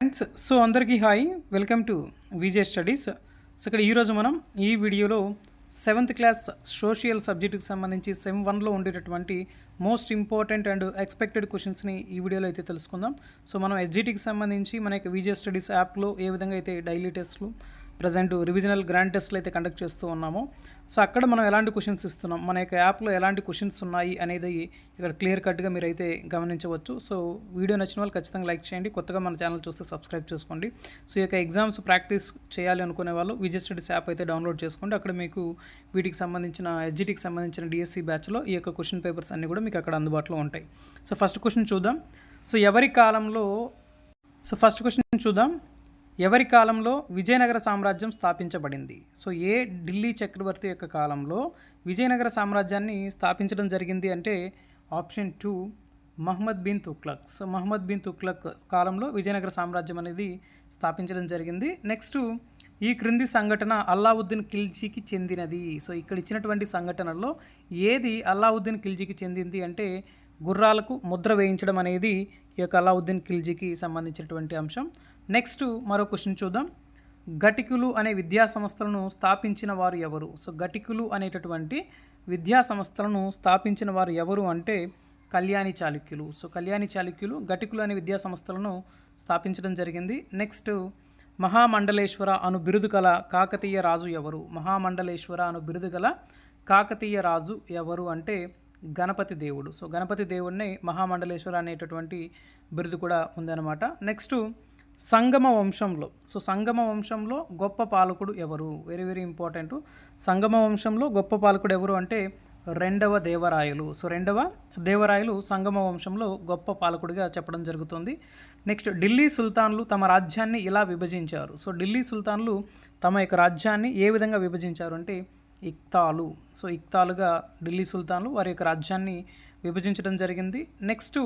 Friends so అందరికీ hi welcome to Vijay studies so ఇక్కడ ఈరోజు మనం ఈ వీడియోలో సెవెంత్ క్లాస్ సోషల్ సబ్జెక్టుకి సంబంధించి సెమ్ వన్లో ఉండేటటువంటి మోస్ట్ ఇంపార్టెంట్ అండ్ ఎక్స్పెక్టెడ్ క్వశ్చన్స్ని ఈ వీడియోలో అయితే తెలుసుకుందాం. సో మనం ఎస్జిటికి సంబంధించి మన యొక్క విజే స్టడీస్ యాప్లో ఏ విధంగా అయితే డైలీ టెస్ట్లు ప్రజెంట్ రివిజనల్ గ్రాండ్ టెస్ట్లు అయితే కండక్ట్ చేస్తూ ఉన్నామో. సో అక్కడ మనం ఎలాంటి క్వశ్చన్స్ ఇస్తున్నాం? మన యొక్క యాప్లో ఎలాంటి క్వశ్చన్స్ ఉన్నాయి అనేది ఇక్కడ క్లియర్ కట్గా మీరు అయితే గమనించవచ్చు. సో వీడియో నచ్చిన వాళ్ళు ఖచ్చితంగా లైక్ చేయండి. కొత్తగా మన ఛానల్ చూస్తే సబ్స్క్రైబ్ చేసుకోండి. సో ఈ యొక్క ఎగ్జామ్స్ ప్రాక్టీస్ చేయాలి అనుకునే వాళ్ళు విజయ్ స్టడీస్ యాప్ అయితే డౌన్లోడ్ చేసుకోండి. అక్కడ మీకు వీటికి సంబంధించిన ఎస్జిటికి సంబంధించిన డిఎస్సి బ్యాచ్లో ఈ యొక్క క్వశ్చన్ పేపర్స్ అన్నీ కూడా మీకు అక్కడ అందుబాటులో ఉంటాయి. సో ఫస్ట్ క్వశ్చన్ చూద్దాం. సో ఎవరి కాలంలో సో ఫస్ట్ క్వశ్చన్ చూద్దాం. ఎవరి కాలంలో విజయనగర సామ్రాజ్యం స్థాపించబడింది? సో ఏ ఢిల్లీ చక్రవర్తి యొక్క కాలంలో విజయనగర సామ్రాజ్యాన్ని స్థాపించడం జరిగింది అంటే option two Muhammad bin Tughlaq so Muhammad bin Tughlaq కాలంలో విజయనగర సామ్రాజ్యం అనేది స్థాపించడం జరిగింది. నెక్స్ట్ ఈ క్రింది సంఘటన అల్లావుద్దీన్ ఖిల్జీకి చెందినది. సో ఇక్కడ ఇచ్చినటువంటి సంఘటనలో ఏది అల్లావుద్దీన్ ఖిల్జీకి చెందింది అంటే గుర్రాలకు ముద్ర వేయించడం అనేది ఈ యొక్క అల్లావుద్దీన్ ఖిల్జీకి సంబంధించినటువంటి అంశం. నెక్స్ట్ మరో క్వశ్చన్ చూద్దాం. ఘటికులు అనే విద్యా సంస్థలను స్థాపించిన వారు ఎవరు? సో ఘటికులు అనేటటువంటి విద్యా సంస్థలను స్థాపించిన వారు ఎవరు అంటే కళ్యాణి చాళుక్యులు. సో కళ్యాణి చాళుక్యులు ఘటికులు అనే విద్యా సంస్థలను స్థాపించడం జరిగింది. నెక్స్ట్ మహామండలేశ్వర అను బిరుదు గల కాకతీయ రాజు ఎవరు? మహామండలేశ్వర అను బిరుదు గల కాకతీయ రాజు ఎవరు అంటే గణపతి దేవుడు. సో గణపతి దేవుడిని మహామండలేశ్వర అనేటటువంటి బిరుదు కూడా ఉందన్నమాట. నెక్స్ట్ సంగమ వంశంలో. సో సంగమ వంశంలో గొప్ప పాలకుడు ఎవరు? వెరీ వెరీ ఇంపార్టెంట్ సంగమ వంశంలో గొప్ప పాలకుడు ఎవరు అంటే రెండవ దేవరాయలు. సో రెండవ దేవరాయలు సంగమ వంశంలో గొప్ప పాలకుడిగా చెప్పడం జరుగుతుంది. నెక్స్ట్ ఢిల్లీ సుల్తాన్లు తమ రాజ్యాన్ని ఇలా విభజించారు. సో ఢిల్లీ సుల్తాన్లు తమ యొక్క రాజ్యాన్ని ఏ విధంగా విభజించారు అంటే ఇక్తాలు. సో ఇక్తాలుగా ఢిల్లీ సుల్తాన్లు వారి యొక్క రాజ్యాన్ని విభజించడం జరిగింది. నెక్స్ట్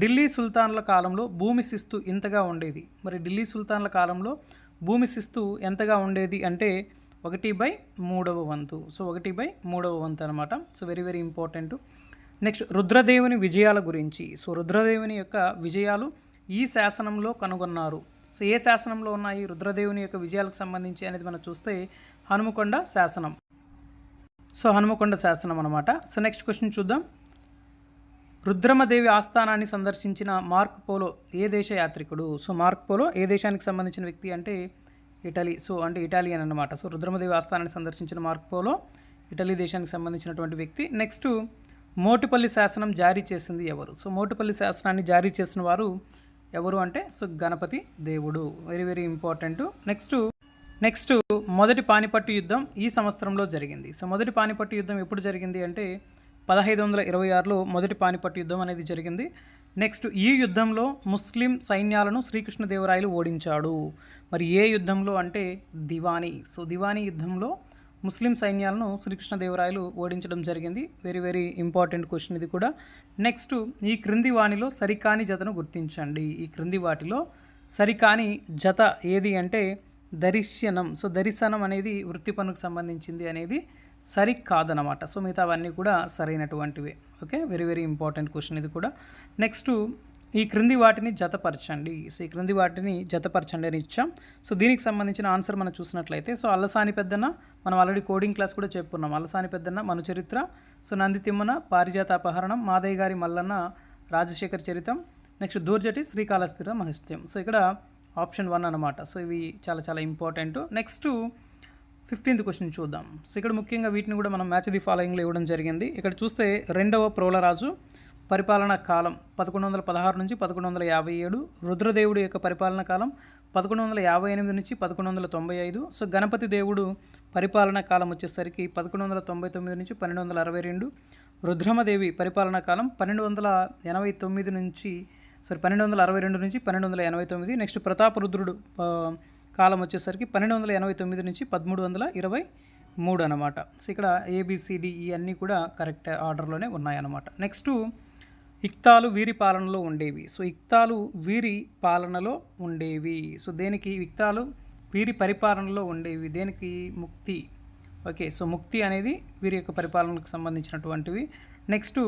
ఢిల్లీ సుల్తాన్ల కాలంలో భూమి శిస్తు ఇంతగా ఉండేది. మరి ఢిల్లీ సుల్తాన్ల కాలంలో భూమి శిస్తు ఎంతగా ఉండేది అంటే ఒకటి బై మూడవ వంతు. సో ఒకటి బై మూడవ వంతు అనమాట so very very important next రుద్రదేవుని విజయాల గురించి. సో రుద్రదేవుని యొక్క విజయాలు ఈ శాసనంలో కనుగొన్నారు. సో ఏ శాసనంలో ఉన్నాయి? రుద్రదేవుని యొక్క విజయాలకు సంబంధించి అనేది మనం చూస్తే హనుమకొండ శాసనం. సో హనుమకొండ శాసనం అనమాట సో నెక్స్ట్ క్వశ్చన్ చూద్దాం. రుద్రమదేవి ఆస్థానాన్ని సందర్శించిన మార్క్ పోలో ఏ దేశ యాత్రికుడు? సో మార్క్ పోలో ఏ దేశానికి సంబంధించిన వ్యక్తి అంటే ఇటలీ. సో అంటే ఇటాలియన్ అనమాట సో రుద్రమదేవి ఆస్థానాన్ని సందర్శించిన మార్క్ పోలో ఇటలీ దేశానికి సంబంధించినటువంటి వ్యక్తి. నెక్స్ట్ మోటిపల్లి శాసనం జారీ చేసింది ఎవరు? సో మోటిపల్లి శాసనాన్ని జారీ చేసిన వారు ఎవరు అంటే? సో గణపతి దేవుడు. Very very important. Next next మొదటి పానిపట్టు యుద్ధం ఈ సంవత్సరంలో జరిగింది. సో మొదటి పానిపట్టు యుద్ధం ఎప్పుడు జరిగింది అంటే పదహైదు వందల ఇరవై ఆరులో మొదటి పానిపట్టు యుద్ధం అనేది జరిగింది. నెక్స్ట్ ఈ యుద్ధంలో ముస్లిం సైన్యాలను శ్రీకృష్ణదేవరాయలు ఓడించాడు. మరి ఏ యుద్ధంలో అంటే దివానీ. సో దివానీ యుద్ధంలో ముస్లిం సైన్యాలను శ్రీకృష్ణదేవరాయలు ఓడించడం జరిగింది. వెరీ వెరీ ఇంపార్టెంట్ క్వశ్చన్ ఇది కూడా. నెక్స్ట్ ఈ క్రింది వాణిలో సరికాని జతను గుర్తించండి. ఈ క్రింది వాటిలో సరికాని జత ఏది అంటే దరిశనం. సో దరిశనం అనేది వృత్తి పనుకు సంబంధించింది అనేది సరి కాదనమాట సో మిగతా అవన్నీ కూడా సరైనటువంటివే. Okay? Very very important question ఇది కూడా. నెక్స్ట్ ఈ క్రింది వాటిని జతపరచండి. సో ఈ క్రింది వాటిని జతపరచండి అని ఇచ్చాం. సో దీనికి సంబంధించిన ఆన్సర్ మనం చూసినట్లయితే సో అల్లసాని పెద్దన్న మనం ఆల్రెడీ కోడింగ్ క్లాస్ కూడా చెప్పుకున్నాం అల్లసాని పెద్దన్న మన చరిత్ర సో నంది తిమ్మన పారిజాత అపహరణం మాదయ్య గారి మల్లన్న రాజశేఖర్ చరితం. నెక్స్ట్ దూర్జటి శ్రీకాళహస్తిర మహత్యం సో ఇక్కడ ఆప్షన్ వన్ అనమాట సో ఇవి చాలా చాలా ఇంపార్టెంట్. నెక్స్ట్ ఫిఫ్టీన్త్ క్వశ్చన్ చూద్దాం. సో ఇక్కడ ముఖ్యంగా వీటిని కూడా మనం మ్యాచ్ ది ఫాలోయింగ్లో ఇవ్వడం జరిగింది. ఇక్కడ చూస్తే రెండవ ప్రోలరాజు పరిపాలనా కాలం పదకొండు వందల పదహారు నుంచి పదకొండు వందల యాభై ఏడు రుద్రదేవుడు యొక్క పరిపాలనా కాలం పదకొండు వందల యాభై ఎనిమిది నుంచి పదకొండు వందల తొంభై ఐదు. సో గణపతి దేవుడు పరిపాలనా కాలం వచ్చేసరికి పదకొండు వందల తొంభై తొమ్మిది నుంచి పన్నెండు వందల అరవై రెండు. రుద్రమదేవి పరిపాలనా కాలం పన్నెండు వందల ఎనభై తొమ్మిది నుంచి సారీ పన్నెండు వందల అరవై రెండు నుంచి పన్నెండు వందల ఎనభై తొమ్మిది. నెక్స్ట్ ప్రతాపరుద్రుడు uh, కాలం వచ్చేసరికి పన్నెండు వందల ఎనభై తొమ్మిది నుంచి పదమూడు వందల ఇరవై మూడు అనమాట సో ఇక్కడ ఏబిసిడిఈ e అన్నీ కూడా కరెక్ట్ ఆర్డర్లోనే ఉన్నాయన్నమాట. నెక్స్ట్ ఇక్తాలు వీరి పాలనలో ఉండేవి. సో ఇక్తాలు వీరి పాలనలో ఉండేవి. సో దేనికి ఇక్తాలు వీరి పరిపాలనలో ఉండేవి? దేనికి? ముక్తి. ఓకే సో ముక్తి అనేది వీరి యొక్క పరిపాలనకు సంబంధించినటువంటివి. నెక్స్ట్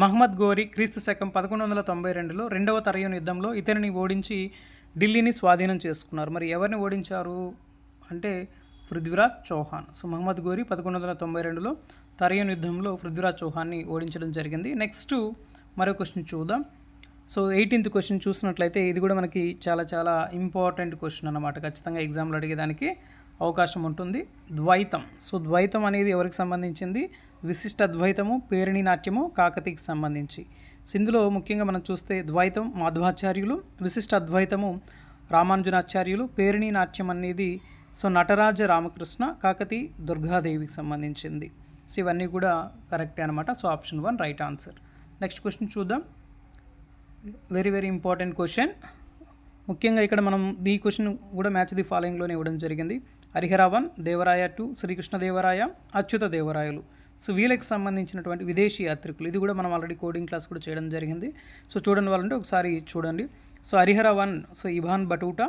మహమ్మద్ గోరి క్రీస్తు శకం పదకొండు వందల తొంభై రెండులో రెండవ తరయుని యుద్ధంలో ఇతనిని ఓడించి ఢిల్లీని స్వాధీనం చేసుకున్నారు. మరి ఎవరిని ఓడించారు? అంటే పృథ్వీరాజ్ చౌహాన్. సో మహమ్మద్ గోరి పదకొండు వందల తొంభై రెండులో తరయన్ యుద్ధంలో పృథ్వీరాజ్ చౌహాన్ని ఓడించడం జరిగింది. నెక్స్ట్ మరో క్వశ్చన్ చూద్దాం. సో ఎయిటీన్త్ క్వశ్చన్ చూసినట్లయితే ఇది కూడా మనకి చాలా చాలా ఇంపార్టెంట్ క్వశ్చన్ అనమాట ఖచ్చితంగా ఎగ్జామ్లో అడిగేదానికి అవకాశం ఉంటుంది. ద్వైతం. సో ద్వైతం అనేది ఎవరికి సంబంధించింది? విశిష్ట ద్వైతము పేరిణి నాట్యము కాకతీకి సంబంధించి. సింధులో ముఖ్యంగా మనం చూస్తే ద్వైతం మాధ్వాచార్యులు విశిష్ట అద్వైతము రామానుజనాచార్యులు పేరిణి నాట్యం అనేది సో నటరాజ రామకృష్ణ కాకతి దుర్గాదేవికి సంబంధించింది. సో ఇవన్నీ కూడా కరెక్టే అనమాట so option one right answer. Next question చూద్దాం. వెరీ వెరీ ఇంపార్టెంట్ క్వశ్చన్ ముఖ్యంగా ఇక్కడ మనం ఈ క్వశ్చన్ కూడా మ్యాచ్ ది ఫాలోయింగ్లోనే ఇవ్వడం జరిగింది. Harihara one Devaraya two Srikrishna Devaraya Achyuta Devarayalu. So వీళ్ళకి సంబంధించినటువంటి విదేశీ యాత్రికులు ఇది కూడా మనం ఆల్రెడీ కోడింగ్ క్లాస్ కూడా చేయడం జరిగింది. సో చూడండి వాళ్ళంటే ఒకసారి చూడండి. So Harihara one so Ibn Battuta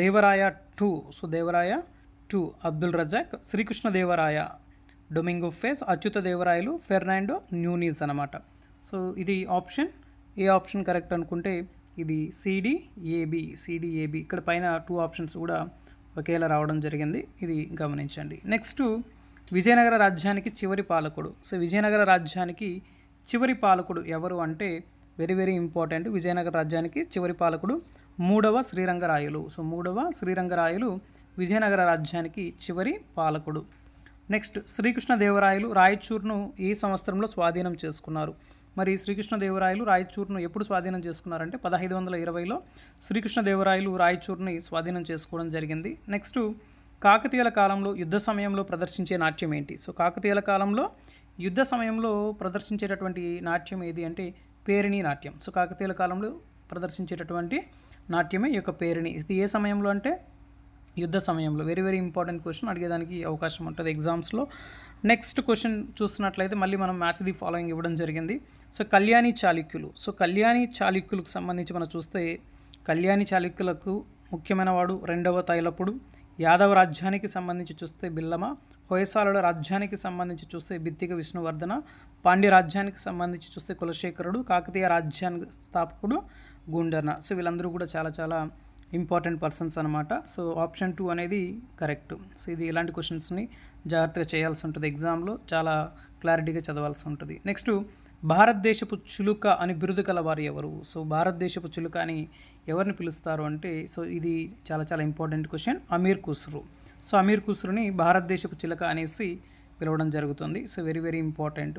Devaraya two so Devaraya two Abdul Razzaq Srikrishna Devaraya Domingo Paes Achyuta Devarayalu Fernando Nunes అనమాట సో ఇది ఆప్షన్ ఏ ఆప్షన్ కరెక్ట్ అనుకుంటే ఇది సిడి ఏబి సిడి ఏబి ఇక్కడ పైన టూ ఆప్షన్స్ కూడా ఒకేలా రావడం జరిగింది. ఇది గమనించండి. నెక్స్ట్ విజయనగర రాజ్యానికి చివరి పాలకుడు. సో విజయనగర రాజ్యానికి చివరి పాలకుడు ఎవరు అంటే వెరీ వెరీ ఇంపార్టెంట్ విజయనగర రాజ్యానికి చివరి పాలకుడు మూడవ శ్రీరంగరాయలు. సో మూడవ శ్రీరంగరాయలు విజయనగర రాజ్యానికి చివరి పాలకుడు. నెక్స్ట్ శ్రీకృష్ణదేవరాయలు రాయచూర్ను ఈ సంవత్సరంలో స్వాధీనం చేసుకున్నారు? మరి శ్రీకృష్ణదేవరాయలు రాయచూర్ను ఎప్పుడు స్వాధీనం చేసుకున్నారంటే పదహైదు వందల ఇరవైలో శ్రీకృష్ణదేవరాయలు రాయచూర్ని స్వాధీనం చేసుకోవడం జరిగింది. నెక్స్ట్ కాకతీయుల కాలంలో యుద్ధ సమయంలో ప్రదర్శించే నాట్యం ఏంటి? సో కాకతీయుల కాలంలో యుద్ధ సమయంలో ప్రదర్శించేటటువంటి నాట్యం ఏది అంటే పేరిణి నాట్యం. సో కాకతీయుల కాలంలో ప్రదర్శించేటటువంటి నాట్యమే ఈ యొక్క పేరిణి. ఇది ఏ సమయంలో అంటే యుద్ధ సమయంలో. వెరీ వెరీ ఇంపార్టెంట్ క్వశ్చన్ అడిగేదానికి అవకాశం ఉంటుంది ఎగ్జామ్స్లో. నెక్స్ట్ క్వశ్చన్ చూస్తున్నట్లయితే మళ్ళీ మనం మ్యాచ్ ది ఫాలోయింగ్ ఇవ్వడం జరిగింది. సో కళ్యాణి చాళుక్యులు. సో కళ్యాణి చాళుక్యులకు సంబంధించి మనం చూస్తే కళ్యాణి చాళుక్యులకు ముఖ్యమైన వాడు రెండవ తైలపుడు. యాదవ రాజ్యానికి సంబంధించి చూస్తే బిల్లమ హొయసాలుల రాజ్యానికి సంబంధించి చూస్తే బిత్తిక విష్ణువర్ధన పాండ్య రాజ్యానికి సంబంధించి చూస్తే కులశేఖరుడు కాకతీయ రాజ్యానికి స్థాపకుడు గుండర్న సో వీళ్ళందరూ కూడా చాలా చాలా ఇంపార్టెంట్ పర్సన్స్ అనమాట సో ఆప్షన్ టూ అనేది కరెక్ట్. సో ఇది ఇలాంటి క్వశ్చన్స్ని జాగ్రత్తగా చేయాల్సి ఉంటుంది. ఎగ్జామ్లో చాలా క్లారిటీగా చదవాల్సి ఉంటుంది. నెక్స్ట్ భారతదేశపు చులుక అని బిరుదు కలవారు ఎవరు? సో భారతదేశపు చులుక అని ఎవరిని పిలుస్తారు అంటే సో ఇది చాలా చాలా important question. Amir Khusrau so Amir కుస్రుని భారతదేశపు చిలక అనేసి పిలవడం జరుగుతుంది. So very very important.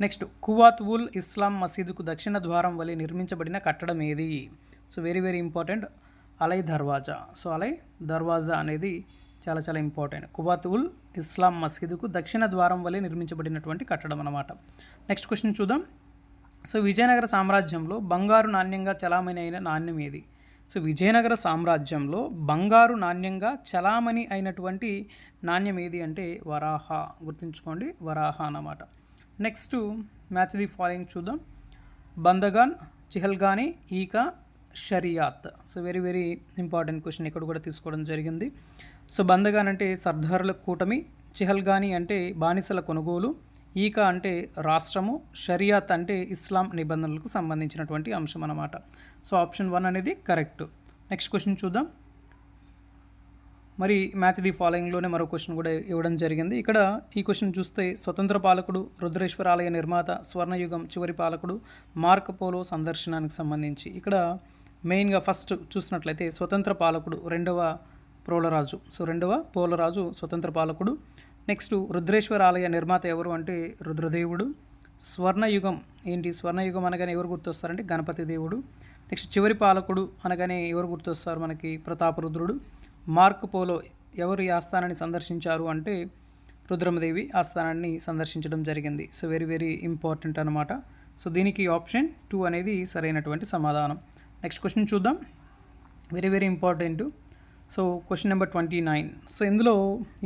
Next Quwwat ul Islam మసీదుకు దక్షిణ ద్వారం వలె నిర్మించబడిన కట్టడం ఏది? So very very important. Alai Darwaza. So అలై దర్వాజా అనేది చాలా చాలా ఇంపార్టెంట్. కువాత్ ఉల్ ఇస్లాం మసీదుకు దక్షిణ ద్వారం వలె నిర్మించబడినటువంటి కట్టడం అన్నమాట. నెక్స్ట్ క్వశ్చన్ చూద్దాం. సో విజయనగర సామ్రాజ్యంలో బంగారు నాణ్యంగా చలామణి అయిన నాణ్యం ఏది? సో విజయనగర సామ్రాజ్యంలో బంగారు నాణ్యంగా చలామణి అయినటువంటి నాణ్యం ఏది అంటే వరాహ. గుర్తుంచుకోండి వరాహ అన్నమాట. నెక్స్ట్ మ్యాచ్ ది ఫాలోయింగ్ చూద్దాం. బందగాన్ చిహల్గాని ఈక షరియాత్. So very very important question. ఇక్కడ కూడా తీసుకోవడం జరిగింది. సో బందగాన్ అంటే సర్దారుల కూటమి చిహల్గాని అంటే బానిసల కొనుగోలు ఈక అంటే రాష్ట్రము షరియాత్ అంటే ఇస్లాం నిబంధనలకు సంబంధించినటువంటి అంశం అన్నమాట. సో ఆప్షన్ వన్ అనేది కరెక్ట్. నెక్స్ట్ క్వశ్చన్ చూద్దాం. మరి మ్యాచ్ ది ఫాలోయింగ్లోనే మరో క్వశ్చన్ కూడా ఇవ్వడం జరిగింది. ఇక్కడ ఈ క్వశ్చన్ చూస్తే స్వతంత్ర పాలకుడు రుద్రేశ్వర ఆలయ నిర్మాత స్వర్ణయుగం చివరి పాలకుడు మార్కపోలో సందర్శనానికి సంబంధించి. ఇక్కడ మెయిన్గా ఫస్ట్ చూసినట్లయితే స్వతంత్ర పాలకుడు రెండవ ప్రోలరాజు సో రెండవ పోలరాజు స్వతంత్ర పాలకుడు. నెక్స్ట్ రుద్రేశ్వర ఆలయ నిర్మాత ఎవరు అంటే రుద్రదేవుడు. స్వర్ణయుగం ఏంటి? స్వర్ణయుగం అనగానే ఎవరు గుర్తొస్తారంటే గణపతి దేవుడు. నెక్స్ట్ చివరి పాలకుడు అనగానే ఎవరు గుర్తొస్తారు మనకి? ప్రతాపరుద్రుడు మార్క్ పోలో ఎవరు ఈ ఆస్థానాన్ని సందర్శించారు అంటే రుద్రమదేవి ఆస్థానాన్ని సందర్శించడం జరిగింది. సో వెరీ వెరీ ఇంపార్టెంట్ అనమాట సో దీనికి ఆప్షన్ టూ అనేది సరైనటువంటి సమాధానం. నెక్స్ట్ క్వశ్చన్ చూద్దాం. Very very important. So question number twenty nine so ఇందులో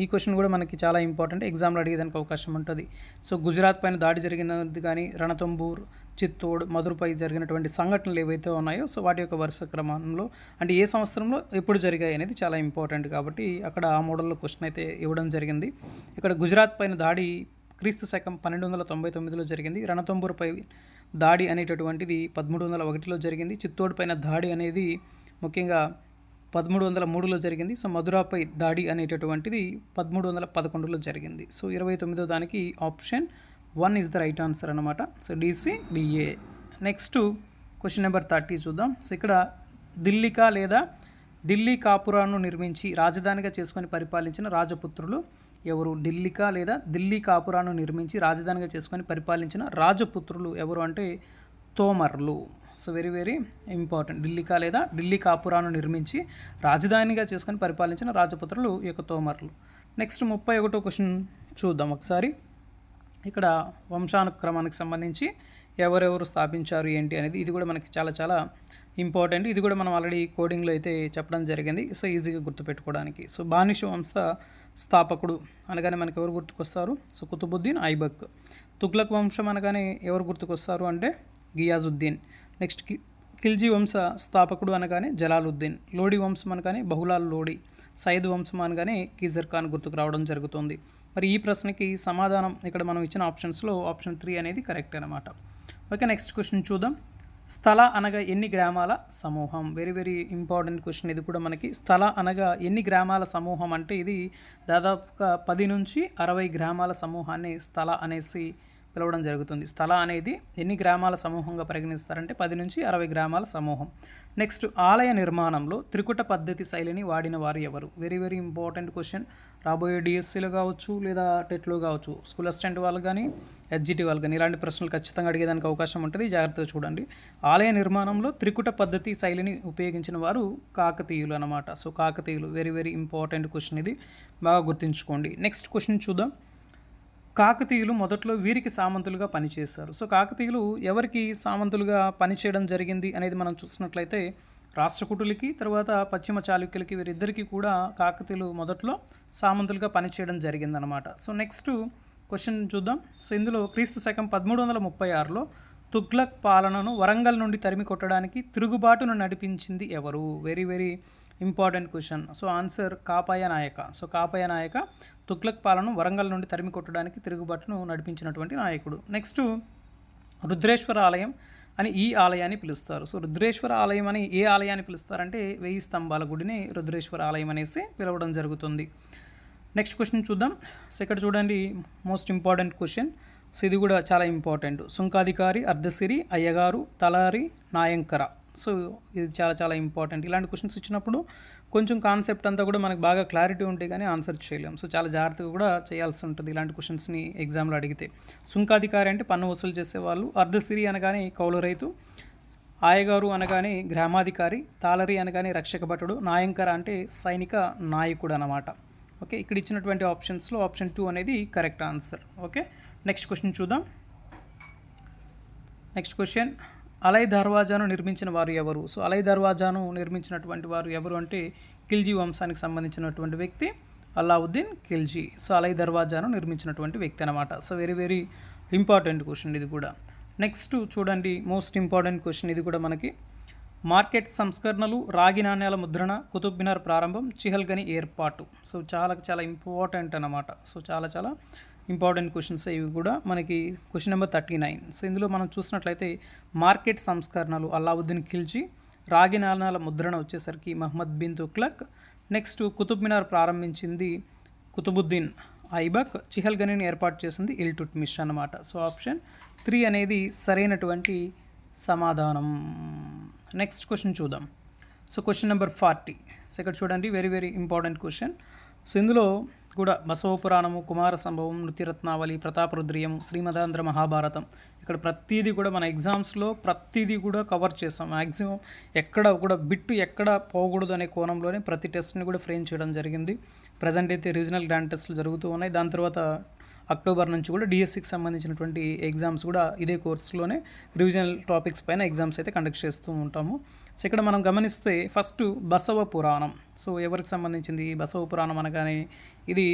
ఈ క్వశ్చన్ కూడా మనకి చాలా ఇంపార్టెంట్ ఎగ్జామ్లో అడిగేదానికి అవకాశం ఉంటుంది. సో గుజరాత్ పైన దాడి జరిగినది కానీ రణతంబూర్ చిత్తోడ్ మధురపై జరిగినటువంటి సంఘటనలు ఏవైతే ఉన్నాయో సో వాటి యొక్క వరుస క్రమంలో అంటే ఏ సంవత్సరంలో ఎప్పుడు జరిగాయి అనేది చాలా ఇంపార్టెంట్ కాబట్టి అక్కడ ఆ మోడల్లో క్వశ్చన్ అయితే ఇవ్వడం జరిగింది. ఇక్కడ గుజరాత్ పైన దాడి క్రీస్తు శకం పన్నెండు వందల తొంభై తొమ్మిదిలో జరిగింది. రణతంబూర్పై దాడి అనేటటువంటిది పదమూడు వందల ఒకటిలో జరిగింది. చిత్తోడ్ పైన దాడి అనేది ముఖ్యంగా పదమూడు వందల మూడులో జరిగింది. సో మధురాపై దాడి అనేటటువంటిది పదమూడు వందల పదకొండులో జరిగింది. సో ఇరవై తొమ్మిదో దానికి option one is the right answer అనమాట so DC DA next question number thirty చూద్దాం. సో ఇక్కడ ఢిల్లీకా లేదా ఢిల్లీ కాపురాను నిర్మించి రాజధానిగా చేసుకొని పరిపాలించిన రాజపుత్రులు ఎవరు? ఢిల్లీకా లేదా ఢిల్లీ కాపురాను నిర్మించి రాజధానిగా చేసుకొని పరిపాలించిన రాజపుత్రులు ఎవరు అంటే తోమర్లు. సో వెరీ వెరీ ఇంపార్టెంట్ ఢిల్లీకా లేదా ఢిల్లీ కాపురాను నిర్మించి రాజధానిగా చేసుకొని పరిపాలించిన రాజపుత్రులు ఈ యొక్క తోమర్లు. నెక్స్ట్ ముప్పై ఒకటో క్వశ్చన్ చూద్దాం ఒకసారి. ఇక్కడ వంశానుక్రమానికి సంబంధించి ఎవరెవరు స్థాపించారు ఏంటి అనేది ఇది కూడా మనకి చాలా చాలా ఇంపార్టెంట్ ఇది కూడా మనం ఆల్రెడీ కోడింగ్లో అయితే చెప్పడం జరిగింది. సో ఈజీగా గుర్తుపెట్టుకోవడానికి. సో బానిష వంశ స్థాపకుడు అనగానే మనకు ఎవరు గుర్తుకొస్తారు? సో కుతుబుద్దీన్ ఐబక్. తుగ్లక్ వంశం అనగానే ఎవరు గుర్తుకొస్తారు అంటే గియాజుద్దీన్. నెక్స్ట్కి ఖిల్జీ వంశ స్థాపకుడు అనగానే జలాలుద్దీన్ లోడి వంశం అనగానే బహులాల్ లోడి సైద్ వంశం అనగానే కీజర్ ఖాన్ గుర్తుకు రావడం జరుగుతుంది. మరి ఈ ప్రశ్నకి సమాధానం ఇక్కడ మనం ఇచ్చిన ఆప్షన్స్లో ఆప్షన్ త్రీ అనేది కరెక్ట్ అనమాట ఓకే నెక్స్ట్ క్వశ్చన్ చూద్దాం. స్థల అనగా ఎన్ని గ్రామాల సమూహం? వెరీ వెరీ ఇంపార్టెంట్ క్వశ్చన్ ఇది కూడా మనకి స్థల అనగా ఎన్ని గ్రామాల సమూహం అంటే ఇది దాదాపుగా పది నుంచి అరవై గ్రామాల సమూహాన్ని స్థల అనేసి పిలవడం జరుగుతుంది. స్థల అనేది ఎన్ని గ్రామాల సమూహంగా పరిగణిస్తారంటే పది నుంచి అరవై గ్రామాల సమూహం. నెక్స్ట్ ఆలయ నిర్మాణంలో త్రికుట పద్ధతి శైలిని వాడిన వారు ఎవరు? వెరీ వెరీ ఇంపార్టెంట్ క్వశ్చన్ రాబోయే డిఎస్సీలో కావచ్చు లేదా టెట్లో కావచ్చు స్కూల్ అసిస్టెంట్ వాళ్ళు కానీ హెచ్జిటి వాళ్ళు కానీ ఇలాంటి ప్రశ్నలు ఖచ్చితంగా అడిగేదానికి అవకాశం ఉంటుంది. జాగ్రత్తగా చూడండి. ఆలయ నిర్మాణంలో త్రికుట పద్ధతి శైలిని ఉపయోగించిన వారు కాకతీయులు అనమాట సో కాకతీయులు. వెరీ వెరీ ఇంపార్టెంట్ క్వశ్చన్ ఇది. బాగా గుర్తుంచుకోండి. నెక్స్ట్ క్వశ్చన్ చూద్దాం. కాకతీయులు మొదట్లో వీరికి సామంతులుగా పనిచేశారు. సో కాకతీయులు ఎవరికి సామంతులుగా పనిచేయడం జరిగింది అనేది మనం చూసినట్లయితే రాష్ట్రకూటులకి తర్వాత పశ్చిమ చాళుక్యులకి వీరిద్దరికీ కూడా కాకతీయులు మొదట్లో సామంతులుగా పనిచేయడం జరిగిందనమాట సో నెక్స్ట్ క్వశ్చన్ చూద్దాం. సో ఇందులో క్రీస్తు శకం పదమూడు వందల ముప్పై ఆరులో తుగ్లక్ పాలనను వరంగల్ నుండి తరిమి కొట్టడానికి తిరుగుబాటును నడిపించింది ఎవరు? Very very important question. So answer Kapaya Nayaka. So Kapaya Nayaka Tughlaq పాలను వరంగల్ నుండి తరిమి కొట్టడానికి తిరుగుబాటును నడిపించినటువంటి నాయకుడు. నెక్స్ట్ రుద్రేశ్వర ఆలయం అని ఈ ఆలయాన్ని పిలుస్తారు. సో రుద్రేశ్వర ఆలయం అని ఏ ఆలయాన్ని పిలుస్తారంటే వెయ్యి స్తంభాల గుడిని రుద్రేశ్వర ఆలయం అనేసి పిలవడం జరుగుతుంది. నెక్స్ట్ క్వశ్చన్ చూద్దాం. సో ఇక్కడ చూడండి మోస్ట్ ఇంపార్టెంట్ క్వశ్చన్. సో ఇది కూడా చాలా ఇంపార్టెంట్. సుంకాధికారి అర్ధసిరి అయ్యగారు తలారి నాయంకర. సో ఇది చాలా చాలా ఇంపార్టెంట్. ఇలాంటి క్వశ్చన్స్ ఇచ్చినప్పుడు కొంచెం కాన్సెప్ట్ అంతా కూడా మనకు బాగా క్లారిటీ ఉంటే కానీ ఆన్సర్ చేయలేం. సో చాలా జాగ్రత్తగా కూడా చేయాల్సి ఉంటుంది ఇలాంటి క్వశ్చన్స్ని ఎగ్జామ్లో అడిగితే. సుంకాధికారి అంటే పన్ను వసూలు చేసేవాళ్ళు. అర్ధసిరి అనగానే కౌలు రైతు ఆయగారు అనగానే గ్రామాధికారి తాలరి అనగానే రక్షక భటుడు నాయంకర అంటే సైనిక నాయకుడు అనమాట ఓకే? ఇక్కడ ఇచ్చినటువంటి ఆప్షన్స్లో ఆప్షన్ టూ అనేది correct answer. Okay? Next question చూద్దాం. Next question. అలై దర్వాజాను నిర్మించిన వారు ఎవరు? సో అలై దర్వాజాను నిర్మించినటువంటి వారు ఎవరు అంటే ఖిల్జీ వంశానికి సంబంధించినటువంటి వ్యక్తి అల్లావుద్దీన్ ఖిల్జీ సో అలై దర్వాజాను నిర్మించినటువంటి వ్యక్తి అనమాట so very very important question ఇది కూడా. నెక్స్ట్ చూడండి మోస్ట్ ఇంపార్టెంట్ క్వశ్చన్ ఇది కూడా మనకి. మార్కెట్ సంస్కరణలు రాగి నాణ్యాల ముద్రణ కుతుబ్ మినార్ ప్రారంభం చిహల్గని ఏర్పాటు. సో చాలా చాలా ఇంపార్టెంట్ అన్నమాట. సో చాలా చాలా ఇంపార్టెంట్ క్వశ్చన్స్ ఇవి కూడా మనకి question number thirty nine. So ఇందులో మనం చూసినట్లయితే మార్కెట్ సంస్కరణలు అలావుద్దీన్ ఖిల్జీ రాగి నాణాల ముద్రణ వచ్చేసరికి మహమ్మద్ బిన్ తుక్లక్ నెక్స్ట్ కుతుబ్ మినార్ ప్రారంభించింది కుతుబుద్దీన్ ఐబక్ చిహల్గనిని ఏర్పాటు చేసింది ఇల్టుట్మిష్ అన్నమాట. సో ఆప్షన్ త్రీ అనేది సరైనటువంటి సమాధానం. నెక్స్ట్ క్వశ్చన్ చూద్దాం. So question number forty. So ఇక్కడ చూడండి very very important question. So ఇందులో కూడా బసవ పురాణము కుమార సంభవం నృత్యరత్నావళి ప్రతాపరుద్రియం శ్రీమదాంధ్ర మహాభారతం. ఇక్కడ ప్రతిదీ కూడా మన ఎగ్జామ్స్లో ప్రతిదీ కూడా కవర్ చేస్తాం. మ్యాక్సిమం ఎక్కడ కూడా బిట్టు ఎక్కడ పోకూడదు అనే కోణంలోనే ప్రతి టెస్ట్ని కూడా ఫ్రేమ్ చేయడం జరిగింది. ప్రజెంట్ అయితే రీజనల్ గ్రాండ్ టెస్ట్లు జరుగుతూ ఉన్నాయి. దాని తర్వాత అక్టోబర్ నుంచి కూడా డిఎస్సికి సంబంధించినటువంటి ఎగ్జామ్స్ కూడా ఇదే కోర్సులోనే రివిజనల్ టాపిక్స్ పైన ఎగ్జామ్స్ అయితే కండక్ట్ చేస్తూ ఉంటాము. సో ఇక్కడ మనం గమనిస్తే ఫస్ట్ బసవ పురాణం. సో ఎవరికి సంబంధించింది ఈ బసవ పురాణం అనగానే ఇది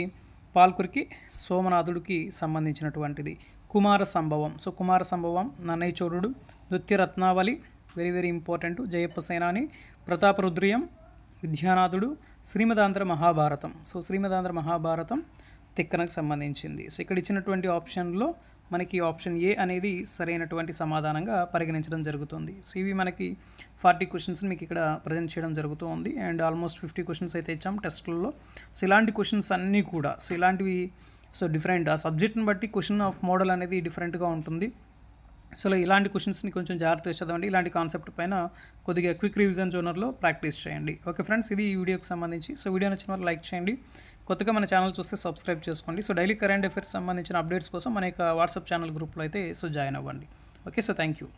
పాల్కురికి సోమనాథుడికి సంబంధించినటువంటిది. కుమార సంభవం. సో కుమార సంభవం నన్నయ్యచోరుడు Nritya Ratnavali very very important Jayappa Senani Prataparudriyam విద్యానాథుడు Srimadandhra Mahabharatam. So Srimadandhra Mahabharatam తిక్కనకు సంబంధించింది. సో ఇక్కడ ఇచ్చినటువంటి ఆప్షన్లో మనకి ఆప్షన్ ఏ అనేది సరైనటువంటి సమాధానంగా పరిగణించడం జరుగుతుంది. సో ఇవి మనకి ఫార్టీ క్వశ్చన్స్ మీకు ఇక్కడ ప్రజెంట్ చేయడం జరుగుతూ ఉంది. అండ్ ఆల్మోస్ట్ ఫిఫ్టీ క్వశ్చన్స్ అయితే ఇచ్చాం టెస్ట్లలో. సో ఇలాంటి క్వశ్చన్స్ అన్నీ కూడా సో ఇలాంటివి సో డిఫరెంట్ ఆ సబ్జెక్ట్ని బట్టి క్వశ్చన్ ఆఫ్ మోడల్ అనేది డిఫరెంట్గా ఉంటుంది. సో ఇలాంటి క్వశ్చన్స్ని కొంచెం జాగ్రత్తగా చదవండి. ఇలాంటి కాన్సెప్ట్ పైన కొద్దిగా క్విక్ రివిజన్ జోనర్లో ప్రాక్టీస్ చేయండి. ఓకే ఫ్రెండ్స్ ఇది ఈ వీడియోకి సంబంధించి. సో వీడియో నచ్చిన వారు లైక్ చేయండి. కొత్తగా మన ఛానల్ చూస్తే సబ్స్క్రైబ్ చేసుకోండి. సో డైలీ కరెంట్ అఫైర్స్ సంబంధించిన అప్డేట్స్ కోసం మన యొక్క వాట్సాప్ ఛానల్ గ్రూప్లో అయితే సో జాయిన్ అవ్వండి. Okay so thank you